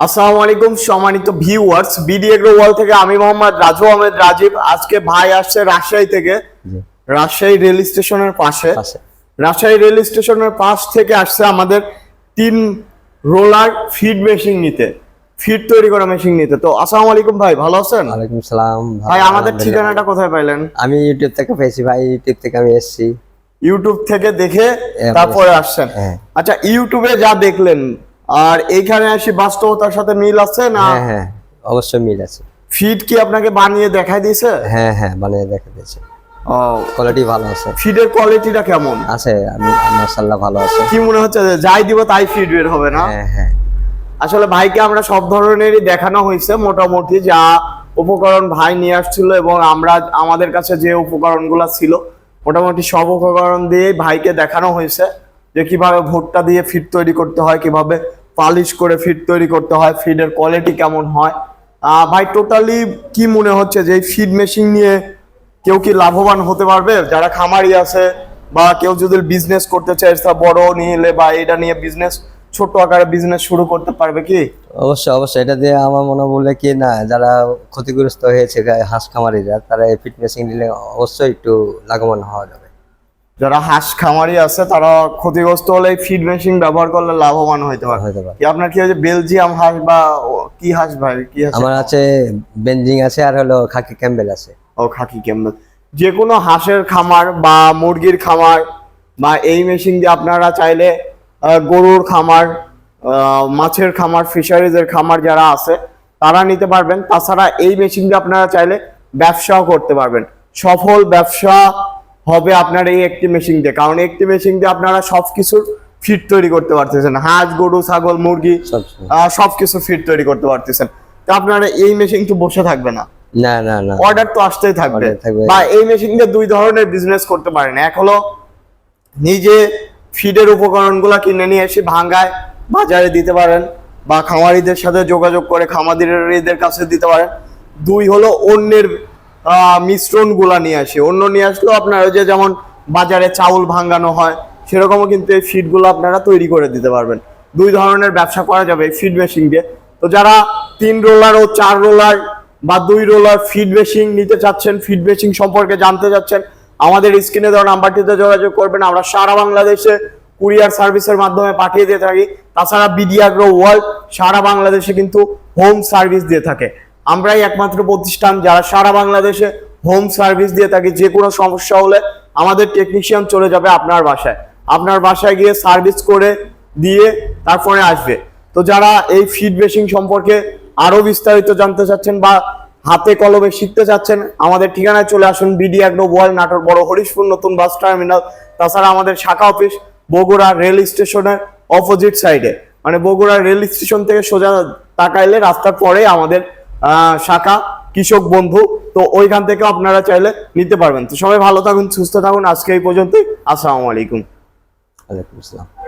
আসসালামু আলাইকুম সম্মানিত ভিউয়ার্স বিডি এগ্রো ওয়াল থেকে আমি মোহাম্মদ রাজু আহমেদ রাজীব। আজকে ভাই আসছে রাজশাহী থেকে। রাজশাহী রেল স্টেশনের পাশে। রাজশাহী রেল স্টেশনের পাশ থেকে আসছে আমাদের তিন রোলার ফিড মেশিন নিতে। ফিড তৈরি করা মেশিন নিতে। তো আসসালামু আলাইকুম ভাই ভালো আছেন? ওয়ালাইকুম সালাম। ভাই আমাদের ঠিকানাটা কোথায় পাইলেন? আমি ইউটিউব থেকে পেয়েছি ভাই ইউটিউব থেকে আমি এসেছি। ইউটিউব থেকে দেখে তারপরে আসছেন। হ্যাঁ। আচ্ছা ইউটিউবে যা দেখলেন আর এইখানে আসি বাস্তবতার সাথে মিল আছে না? হ্যাঁ হ্যাঁ অবশ্যই মিল আছে। ফিড কি আপনাকে বানিয়ে দেখাই দিয়েছে? হ্যাঁ হ্যাঁ বানিয়ে দেখা দিয়েছে। ও। কোয়ালিটি ভালো আছে। ফিডের কোয়ালিটিটা কেমন? আছে আমি মার্শাল্লাহ ভালো আছে। কি মনে হচ্ছে যে যাই দিব তাই ফিড বের হবে না? হ্যাঁ হ্যাঁ। আসলে ভাইকে আমরা সব ধরনেরই দেখানো হয়েছে মোটামুটি যা উপকরণ ভাই নিয়ে আসছিল এবং আমরা আমাদের কাছে যে উপকরণগুলো ছিল মোটামুটি সব উপকরণ দিয়ে ভাইকে দেখানো হয়েছে। যে কীভাবে ভুট্টা দিয়ে ফিড তৈরি করতে হয়, কীভাবে পালিশ করে ফিড তৈরি করতে হয় ফিডের কোয়ালিটি কেমন হয়। ভাই টোটালি কি মনে হচ্ছে যে ফিড মেশিন নিয়ে কেউ কি লাভবান হতে পারবে? যারা খামারি আছে বা কেউ যদি বিজনেস করতে চায় তা বড় নিলে বা এটা নিয়ে বিজনেস ছোট আকারে বিজনেস শুরু করতে পারবে কি? অবশ্যই অবশ্যই। এটা দিয়ে আমার মনে বলে কি, না, যারা ক্ষতিগ্রস্ত হয়েছে, হাঁস খামারিরা, তারা এই ফিটনেসিং নিলে অবশ্যই একটু লাভবান হওয়া যাবে। যারা হাঁস খামারি আছে তারা ক্ষতিগ্রস্ত হলে ফিড মেশিন ব্যবহার করলে লাভবান হইতে পারে। হতে পারে। কি আপনার কি হচ্ছে বেলজিয়াম হাঁস বা কি হাঁস ভাই? কি হাঁস আমার আছে? বেঞ্জিং আছে আর হলো খাকি ক্যাম্বেল আছে। ও খাকি ক্যাম্বেল যে কোনো হাঁসের খামার বা মুরগির খামার বা এই মেশিন দিয়ে আপনারা চাইলে গরুর খামার মাছের খামার ফিশারিজের খামার যারা আছে তারা নিতে পারবেন। তাছাড়া এই মেশিন দিয়ে আপনারা চাইলে ব্যবসাও করতে পারবেন। সফল ব্যবসা হবে আপনার এই একটি মেশিন দিয়ে। কারণ একটি মেশিন দিয়ে আপনারা সব কিছুর ফিট তৈরি করতে পারতেছেন। হাঁস গরু ছাগল মুরগি সব সবকিছু ফিট তৈরি করতে পারতেছেন। তো আপনারা এই মেশিন তো বসে থাকবে না। না না না। অর্ডার তো আসতেই থাকবে। বা এই মেশিন দিয়ে দুই ধরনের বিজনেস করতে পারেন। এক হলো নিজে ফিডের উপকরণগুলো কিনে নিয়ে এসে ভাঙ্গায় বাজারে দিতে পারেন বা খামারিদের সাথে যোগাযোগ করে খামারিদের কাছে দিতে পারেন। দুই হলো অন্যের মিশ্রণগুলা নিয়ে আসে। অন্য নিয়ে আসলেও আপনার ওই যে যেমন বাজারে চাউল ভাঙ্গানো হয়, সেরকমও কিন্তু এই ফিডগুলো আপনারা তৈরি করে দিতে পারবেন। দুই ধরনের ব্যবসা করা যাবে ফিড মেশিন দিয়ে। তো যারা তিন রোলার ও চার রোলার বা দুই রোলার ফিড মেশিন নিতে চাচ্ছেন ফিড মেশিন সম্পর্কে জানতে চাচ্ছেন, আমাদের স্ক্রিনে দেওয়া নাম্বারটিতে যোগাযোগ করবেন। আমরা সারা বাংলাদেশে কুরিয়ার সার্ভিসের মাধ্যমে পাঠিয়ে দিয়ে থাকি। তাছাড়া বিডিআগ্রো ওয়ার্ল্ড সারা বাংলাদেশে কিন্তু হোম সার্ভিস দিয়ে থাকে। আমরাই একমাত্র প্রতিষ্ঠান যারা সারা বাংলাদেশে হোম সার্ভিস দিয়ে থাকি, যে কোনো সমস্যা হলে আমাদের টেকনিশিয়ান চলে যাবে আপনার বাসায়। আপনার বাসায় গিয়ে সার্ভিস করে দিয়ে তারপরে আসবে। তো যারা এই ফিড মেশিন সম্পর্কে আরও বিস্তারিত জানতে চাচ্ছেন বা হাতে কলমে শিখতে চাচ্ছেন, আমাদের ঠিকানায় চলে আসুন বিডি আগ্রো বয়েল নাটোর বড় হরিশপুর নতুন বাস টার্মিনাল। তাছাড়া আমাদের শাখা অফিস বগুড়া রেল স্টেশনের অপোজিট সাইডে মানে বগুড়া রেল স্টেশন থেকে সোজা তাকাইলে রাস্তার পরে আমাদের শাখা, কৃষক বন্ধু, তো ওইখান থেকে আপনারা চাইলে নিতে পারবেন। তো সবাই ভালো থাকুন, সুস্থ থাকুন, আজকে এই পর্যন্তই। আসসালামু আলাইকুম। ওয়ালাইকুম আসসালাম।